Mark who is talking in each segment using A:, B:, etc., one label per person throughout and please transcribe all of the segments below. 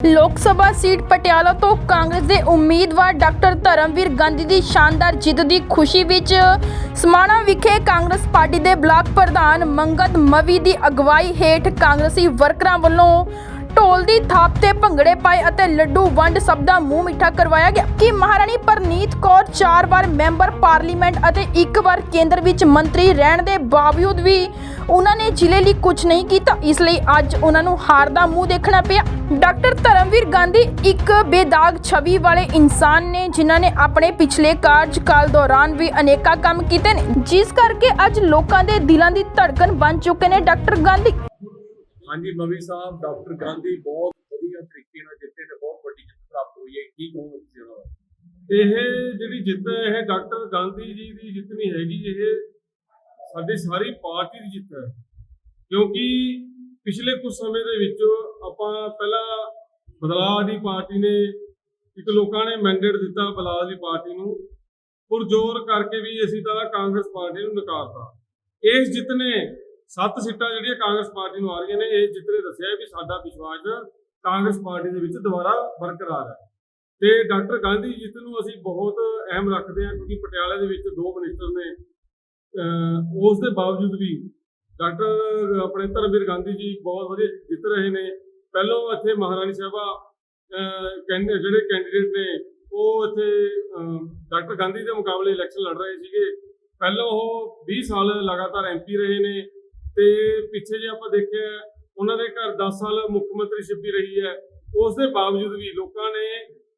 A: ਲੋਕ ਸਭਾ ਸੀਟ ਪਟਿਆਲਾ ਤੋਂ ਕਾਂਗਰਸ ਦੇ ਉਮੀਦਵਾਰ ਡਾਕਟਰ ਧਰਮਵੀਰ ਗਾਂਧੀ ਦੀ ਸ਼ਾਨਦਾਰ ਜਿੱਤ ਦੀ ਖੁਸ਼ੀ ਵਿੱਚ ਸਮਾਣਾ ਵਿਖੇ ਕਾਂਗਰਸ ਪਾਰਟੀ ਦੇ ਬਲਾਕ ਪ੍ਰਧਾਨ ਮੰਗਤ ਮਵੀ ਦੀ ਅਗਵਾਈ ਹੇਠ ਕਾਂਗਰਸੀ ਵਰਕਰਾਂ ਵੱਲੋਂ ਢੋਲ ਦੀ ਥਾਪ ਤੇ ਭੰਗੜੇ ਪਾਏ ਅਤੇ ਲੱਡੂ ਵੰਡ ਸਭ ਦਾ ਮੂੰਹ ਮਿੱਠਾ ਕਰਵਾਇਆ ਗਿਆ। ਕਿ ਮਹਾਰਾਣੀ ਪਰਨੀਤ ਕੌਰ ਚਾਰ ਵਾਰ ਮੈਂਬਰ ਪਾਰਲੀਮੈਂਟ ਅਤੇ ਇੱਕ ਵਾਰ ਕੇਂਦਰ ਵਿੱਚ ਮੰਤਰੀ ਰਹਿਣ ਦੇ ਬਾਵਜੂਦ ਵੀ ਉਹਨਾਂ ਨੇ ਜ਼ਿਲ੍ਹੇ ਲਈ ਕੁਝ ਨਹੀਂ ਕੀਤਾ, ਇਸ ਲਈ ਅੱਜ ਉਹਨਾਂ ਨੂੰ ਹਾਰ ਦਾ ਮੂੰਹ ਦੇਖਣਾ ਪਿਆ। ਡਾਕਟਰ ਧਰਮਵੀਰ ਗਾਂਧੀ ਇੱਕ ਬੇਦਾਗ ਛਵੀ ਵਾਲੇ ਇਨਸਾਨ ਨੇ, ਜਿਨ੍ਹਾਂ ਨੇ ਆਪਣੇ ਪਿਛਲੇ ਕਾਰਜਕਾਲ ਦੌਰਾਨ ਵੀ ਅਨੇਕਾਂ ਕੰਮ ਕੀਤੇ ਨੇ। ਜਿਸ ਕਰਕੇ ਅੱਜ ਲੋਕਾਂ ਦੇ ਦਿਲਾਂ ਦੀ ਧੜਕਣ ਬਣ ਚੁੱਕੇ ਨੇ ਡਾਕਟਰ ਗਾਂਧੀ।
B: ਹਾਂਜੀ ਮਵੀ ਸਾਹਿਬ ਡਾਕਟਰ ਗਾਂਧੀ ਬਹੁਤ ਵਧੀਆ ਤਰੀਕੇ ਨਾਲ ਜਿੱਤੇ ਤੇ ਬਹੁਤ ਵੱਡੀ ਜਿੱਤ ਪ੍ਰਾਪਤ ਹੋਈ ਹੈ। ਕੀ ਕਹੋਗੇ ਤੁਸੀਂ ਉਹਨਾਂ ਬਾਰੇ?
C: ਇਹ ਜਿਹੜੀ ਜਿੱਤ ਹੈ ਡਾਕਟਰ ਗਾਂਧੀ ਜੀ ਦੀ ਜਿੱਤ ਨਹੀਂ ਹੈਗੀ। ਇਹ ਸਾਡੀ ਸਾਰੀ ਪਾਰਟੀ ਦੀ ਜਿੱਤ ਹੈ। ਕਿਉਂਕਿ ਪਿਛਲੇ ਕੁਝ ਸਮੇਂ ਦੇ ਵਿੱਚ ਆਪਾਂ ਪਹਿਲਾਂ ਬਦਲਾਅ ਦੀ ਪਾਰਟੀ ਨੇ ਇੱਕ ਲੋਕਾਂ ਨੇ ਮੈਂਡੇਟ ਦਿੱਤਾ ਬਦਲਾਅ ਦੀ ਪਾਰਟੀ ਨੂੰ। ਪੁਰਜ਼ੋਰ ਕਰਕੇ ਵੀ ਅਸੀਂ ਤਾਂ ਕਾਂਗਰਸ ਪਾਰਟੀ ਨੂੰ ਨਕਾਰਤਾ। ਇਸ ਜਿੱਤ ਨੇ ਸੱਤ ਸੀਟਾਂ ਜਿਹੜੀਆਂ ਕਾਂਗਰਸ ਪਾਰਟੀ ਨੂੰ ਆ ਰਹੀਆਂ ਨੇ, ਇਹ ਜਿੱਤ ਨੇ ਦੱਸਿਆ ਵੀ ਸਾਡਾ ਵਿਸ਼ਵਾਸ ਕਾਂਗਰਸ ਪਾਰਟੀ ਦੇ ਵਿੱਚ ਦੁਬਾਰਾ ਬਰਕਰਾਰ ਹੈ। ਤੇ ਡਾਕਟਰ ਗਾਂਧੀ ਜੀ ਜਿੱਤ ਨੂੰ ਅਸੀਂ ਬਹੁਤ ਅਹਿਮ ਰੱਖਦੇ ਹਾਂ ਕਿਉਂਕਿ ਪਟਿਆਲੇ ਦੇ ਵਿੱਚ ਦੋ ਮਿਨਿਸਟਰ ਨੇ ਉਸ ਦੇ ਬਾਵਜੂਦ ਵੀ ਡਾਕਟਰ ਆਪਣੇ ਧਰਮਵੀਰ ਗਾਂਧੀ ਜੀ ਬਹੁਤ ਵਧੀਆ ਜਿੱਤ ਰਹੇ ਨੇ। ਪਹਿਲੋਂ ਇੱਥੇ ਮਹਾਰਾਣੀ ਸਾਹਿਬਾ ਕੈਂਡ- ਜਿਹੜੇ ਕੈਂਡੀਡੇਟ ਨੇ, ਉਹ ਇੱਥੇ ਡਾਕਟਰ ਗਾਂਧੀ ਦੇ ਮੁਕਾਬਲੇ ਇਲੈਕਸ਼ਨ ਲੜ ਰਹੇ ਸੀਗੇ। ਪਹਿਲਾਂ ਉਹ 20 ਸਾਲ ਲਗਾਤਾਰ ਐਮਪੀ ਰਹੇ ਨੇ। ਤੇ ਪਿੱਛੇ ਜੇ ਆਪਾਂ ਦੇਖਿਆ, ਉਹਨਾਂ ਦੇ ਘਰ 10 ਸਾਲ ਮੁੱਖ ਮੰਤਰੀਸ਼ਿਪ ਵੀ ਰਹੀ ਹੈ। ਉਸ ਦੇ ਬਾਵਜੂਦ ਵੀ ਲੋਕਾਂ ਨੇ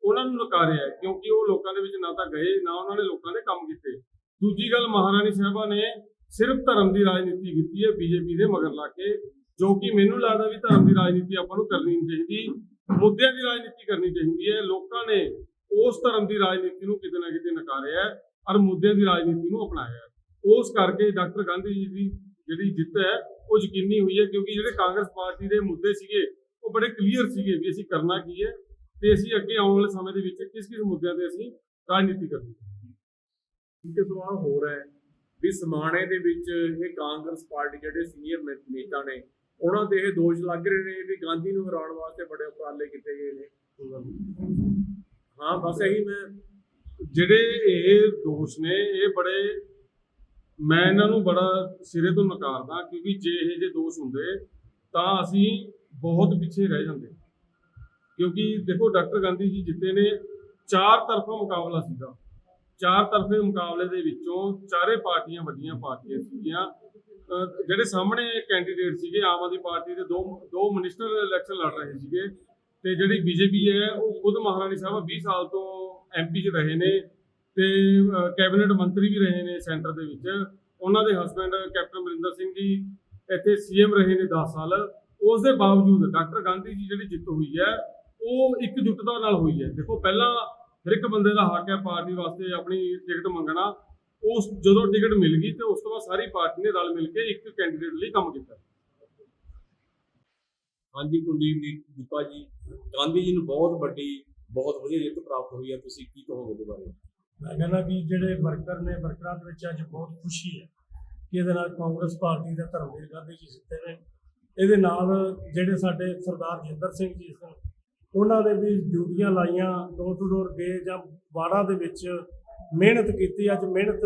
C: ਉਹਨਾਂ ਨੂੰ ਨਕਾਰਿਆ ਕਿਉਂਕਿ ਉਹ ਲੋਕਾਂ ਦੇ ਵਿੱਚ ਨਾ ਤਾਂ ਗਏ, ਨਾ ਉਹਨਾਂ ਨੇ ਲੋਕਾਂ ਦੇ ਕੰਮ ਕੀਤੇ। ਦੂਜੀ ਗੱਲ, ਮਹਾਰਾਣੀ ਸਾਹਿਬਾ ਨੇ ਸਿਰਫ ਧਰਮ ਦੀ ਰਾਜਨੀਤੀ ਕੀਤੀ ਹੈ ਬੀਜੇਪੀ ਦੇ ਮਗਰ ਲਾ ਕੇ, ਜੋ ਕਿ ਮੈਨੂੰ ਲੱਗਦਾ ਵੀ ਧਰਮ ਦੀ ਰਾਜਨੀਤੀ ਆਪਾਂ ਨੂੰ ਕਰਨੀ ਨਹੀਂ ਚਾਹੀਦੀ, ਮੁੱਦਿਆਂ ਦੀ ਰਾਜਨੀਤੀ ਕਰਨੀ ਚਾਹੀਦੀ ਹੈ। ਲੋਕਾਂ ਨੇ ਉਸ ਧਰਮ ਦੀ ਰਾਜਨੀਤੀ ਨੂੰ ਕਿਤੇ ਨਾ ਕਿਤੇ ਨਕਾਰਿਆ ਔਰ ਮੁੱਦਿਆਂ ਦੀ ਰਾਜਨੀਤੀ ਨੂੰ ਅਪਣਾਇਆ ਉਸ ਕਰਕੇ ਡਾਕਟਰ ਗਾਂਧੀ ਜੀ ਦੀ ਜਿਹੜੀ ਜਿੱਤ ਹੈ ਉਹ ਯਕੀਨੀ ਹੋਈ ਹੈ ਕਿਉਂਕਿ ਜਿਹੜੇ ਕਾਂਗਰਸ ਪਾਰਟੀ ਦੇ ਮੁੱਦੇ ਸੀਗੇ ਉਹ ਬੜੇ ਕਲੀਅਰ ਸੀਗੇ ਵੀ ਅਸੀਂ ਕਰਨਾ ਕੀ ਹੈ ਤੇ ਅਸੀਂ ਅੱਗੇ ਆਉਣ ਵਾਲੇ ਸਮੇਂ ਦੇ ਵਿੱਚ ਕਿਸ ਕਿਸ ਮੁੱਦਿਆਂ ਤੇ ਅਸੀਂ ਰਾਜਨੀਤੀ ਕਰਨੀ ਹੈ।
B: ਇੱਕ ਸਵਾਲ ਹੋਰ ਹੈ ਵੀ ਸਮਾਣੇ ਦੇ ਵਿੱਚ ਇਹ ਕਾਂਗਰਸ ਪਾਰਟੀ ਜਿਹੜੇ ਸੀਨੀਅਰ ਨੇਤਾ ਨੇ ਉਹਨਾਂ ਤੇ ਇਹ ਦੋਸ਼ ਲੱਗ ਰਹੇ ਨੇ ਵੀ ਗਾਂਧੀ ਨੂੰ ਹਰਾਉਣ ਵਾਸਤੇ ਬੜੇ ਉਪਰਾਲੇ ਕੀਤੇ ਗਏ ਨੇ। ਹਾਂ ਬਸ ਇਹੀ ਮੈਂ
C: ਜਿਹੜੇ ਇਹ ਦੋਸ਼ ਨੇ ਇਹ ਬੜੇ ਮੈਂ ਇਹਨਾਂ ਨੂੰ ਬੜਾ ਸਿਰੇ ਤੋਂ ਨਕਾਰਦਾ ਕਿਉਂਕਿ ਜੇ ਇਹ ਜੇ ਦੋਸ਼ ਹੁੰਦੇ, ਤਾਂ ਅਸੀਂ ਬਹੁਤ ਪਿੱਛੇ ਰਹਿ ਜਾਂਦੇ। ਕਿਉਂਕਿ ਦੇਖੋ, ਡਾਕਟਰ ਗਾਂਧੀ ਜੀ ਜਿੱਤੇ ਨੇ, ਚਾਰ ਤਰਫਾ ਮੁਕਾਬਲਾ ਸੀਗਾ। ਚਾਰ ਤਰਫੇ ਮੁਕਾਬਲੇ ਦੇ ਵਿੱਚੋਂ ਚਾਰੇ ਪਾਰਟੀਆਂ ਵੱਡੀਆਂ ਪਾਰਟੀਆਂ ਸੀਗੀਆਂ। ਜਿਹੜੇ ਸਾਹਮਣੇ ਕੈਂਡੀਡੇਟ ਸੀਗੇ, ਆਮ ਆਦਮੀ ਪਾਰਟੀ ਦੇ ਦੋ ਦੋ ਮਿਨਿਸਟਰ ਇਲੈਕਸ਼ਨ ਲੜ ਰਹੇ ਸੀਗੇ। ਤੇ ਜਿਹੜੀ ਬੀਜੇਪੀ ਹੈ, ਉਹ ਖੁਦ ਮਹਾਰਾਣੀ ਸਾਹਿਬ 20 ਸਾਲ ਤੋਂ ਐਮਪੀ 'ਚ ਰਹੇ ਨੇ। ਤੇ ਕੈਬਨਿਟ ਮੰਤਰੀ ਵੀ ਰਹੇ ਨੇ ਸੈਂਟਰ ਦੇ ਵਿੱਚ। ਉਹਨਾਂ ਦੇ ਹਸਬੰਡ ਕੈਪਟਨ ਅਮਰਿੰਦਰ ਸਿੰਘ ਜੀ ਇੱਥੇ ਸੀਐਮ ਰਹੇ ਨੇ 10 ਸਾਲ। ਉਸ ਦੇ ਬਾਵਜੂਦ ਡਾਕਟਰ ਗਾਂਧੀ ਜੀ ਜਿਹੜੀ ਜਿੱਤ ਹੋਈ ਹੈ, ਉਹ ਇਕਜੁੱਟਤਾ ਨਾਲ ਹੋਈ ਹੈ। ਦੇਖੋ, ਪਹਿਲਾਂ ਹਰ ਇੱਕ ਬੰਦੇ ਦਾ ਹੱਕ ਹੈ ਪਾਰਟੀ ਵਾਸਤੇ ਆਪਣੀ ਟਿਕਟ ਮੰਗਣਾ। ਉਸ ਜਦੋਂ ਟਿਕਟ ਮਿਲ ਗਈ ਤੇ ਉਸ ਤੋਂ ਬਾਅਦ ਸਾਰੀ ਪਾਰਟੀ ਨੇ ਰਲ ਮਿਲ ਕੇ ਇੱਕ ਕੈਂਡੀਡੇਟ ਲਈ ਕੰਮ ਕੀਤਾ।
B: ਹਾਂਜੀ, ਕੁਲਦੀਪ ਜੀ, ਦੀਪਾ ਜੀ, ਗਾਂਧੀ ਜੀ ਨੂੰ ਬਹੁਤ ਵੱਡੀ, ਬਹੁਤ ਵਧੀਆ ਜਿੱਤ ਪ੍ਰਾਪਤ ਹੋਈ ਹੈ। ਤੁਸੀਂ ਕੀ ਕਹੋਗੇ ਇਹਦੇ ਬਾਰੇ?
D: ਮੈਂ ਕਹਿੰਦਾ ਵੀ ਜਿਹੜੇ ਵਰਕਰ ਨੇ, ਵਰਕਰਾਂ ਦੇ ਵਿੱਚ ਅੱਜ ਬਹੁਤ ਖੁਸ਼ੀ ਹੈ ਕਿ ਇਹਦੇ ਨਾਲ ਕਾਂਗਰਸ ਪਾਰਟੀ ਦਾ ਧਰਮਵੀਰ ਗਾਂਧੀ ਜੀ ਜਿੱਤੇ ਨੇ। ਇਹਦੇ ਨਾਲ ਜਿਹੜੇ ਸਾਡੇ ਸਰਦਾਰ ਜਿੰਦਰ ਸਿੰਘ ਜੀ ਸਨ, ਉਹਨਾਂ ਨੇ ਵੀ ਡਿਊਟੀਆਂ ਲਾਈਆਂ ਡੋਰ ਟੂ ਡੋਰ ਗਏ ਜਾਂ ਵਾੜਾ ਦੇ ਵਿੱਚ ਮਿਹਨਤ ਕੀਤੀ। ਅੱਜ ਮਿਹਨਤ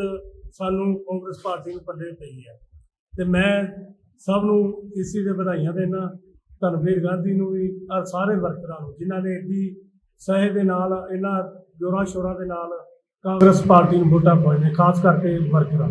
D: ਸਾਨੂੰ ਕਾਂਗਰਸ ਪਾਰਟੀ ਨੂੰ ਪੱਲੇ ਪਈ ਹੈ। ਤੇ ਮੈਂ ਸਭ ਨੂੰ ਇਸੀ ਦੇ ਵਧਾਈਆਂ ਦੇਣਾ ਧਰਮਵੀਰ ਗਾਂਧੀ ਨੂੰ ਵੀ, ਔਰ ਸਾਰੇ ਵਰਕਰਾਂ ਨੂੰ, ਜਿਨ੍ਹਾਂ ਨੇ ਇੱਡੀ ਸਹਿ ਦੇ ਨਾਲ, ਇਹਨਾਂ ਜੋਰਾਂ ਸ਼ੋਰਾਂ ਦੇ ਨਾਲ ਕਾਂਗਰਸ ਪਾਰਟੀ ਨੂੰ ਵੋਟਾਂ ਪਾਈਆਂ ਨੇ ਖਾਸ ਕਰਕੇ ਵਰਕਰਾਂ